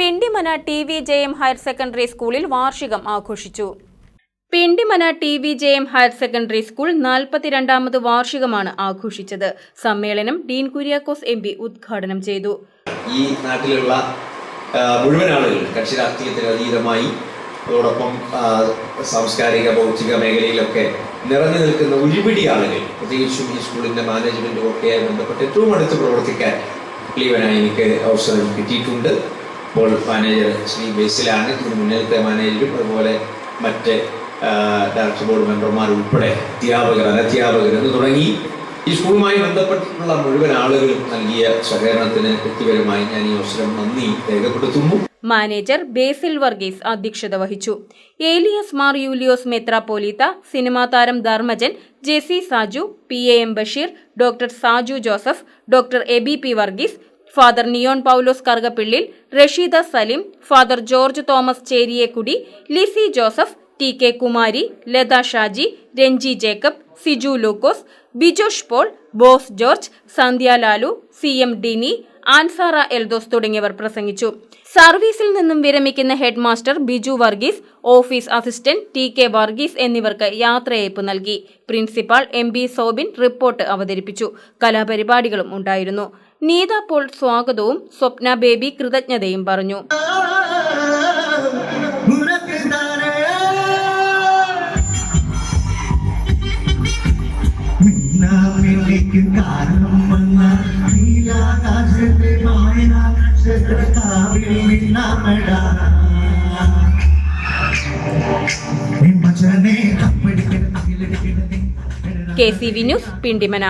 Pindimana T V J M higher secondary സ്കൂളിൽ വാർഷികം ആഘോഷിച്ചു. Pindimana T V J M higher secondary school നാൽപ്പത്തിരണ്ടാമത് വാർഷികമാണ് ആഘോഷിച്ചത്. സമ്മേളനം ഡീൻ കുര്യാക്കോസ് എം പി ഉദ്ഘാടനം ചെയ്തു. ഈ നാട്ടിലുള്ള മുഴുവൻ ആളുകൾ കക്ഷി രാഷ്ട്രീയത്തിന് അതീതമായി അതോടൊപ്പം സാംസ്കാരിക ഭൗതിക മേഖലയിലൊക്കെ നിറഞ്ഞു നിൽക്കുന്ന ഒരുപിടി ആളുകൾ പ്രത്യേകിച്ചും ഈ സ്കൂളിന്റെ മാനേജ്മെന്റും ഒക്കെ ബന്ധപ്പെട്ട് ഏറ്റവും അടുത്ത് പ്രവർത്തിക്കാൻ ക്ലീവനായി എനിക്ക് അവസരം കിട്ടിയിട്ടുണ്ട്. ഇപ്പോൾ മാനേജർ ശ്രീ ബേസിലാണ് ഇതിന് മുന്നിലത്തെ മാനേജരും അതുപോലെ മറ്റ് ഡയറക്ടർ ബോർഡ് മെമ്പർമാർ ഉൾപ്പെടെ അധ്യാപകർ അനധ്യാപകർ എന്ന് തുടങ്ങി. ഈ സ്കൂളുമായി ബന്ധപ്പെട്ടിട്ടുള്ള മുഴുവൻ ആളുകളും നൽകിയ സഹകരണത്തിന് വ്യക്തിപരമായി ഞാൻ ഈ അവസരം നന്ദി രേഖപ്പെടുത്തുന്നു. മാനേജർ ബേസിൽ വർഗീസ് അധ്യക്ഷത വഹിച്ചു. ഏലിയസ് മാർ യൂലിയോസ് മെത്രാപ്പോലീത്ത സിനിമാ താരം Dharmajan Jessy Saju P A M Basheer doctor Saju Joseph doctor A B P Varghese father Neon Paulose Karukappillil Rasheeda Salim father George Thomas Cheriyekkudi Lizy Joseph T K Kumari Latha Shaji Ranji Jacob Siju Lukose Bijosh Paul Bose George Sandhya Lalu C M Dini Ansara Eldhose തുടങ്ങിയവർ പ്രസംഗിച്ചു. സർവീസിൽ നിന്നും വിരമിക്കുന്ന headmaster Biju Varghese office assistant T K Varghese എന്നിവർക്ക് യാത്രയയപ്പ് നൽകി. Principal M B Sobin report അവതരിപ്പിച്ചു. കലാപരിപാടികളും ഉണ്ടായിരുന്നു. നീത പോൾ സ്വാഗതവും സ്വപ്ന ബേബി കൃതജ്ഞതയും പറഞ്ഞു. K C V news Pindimana.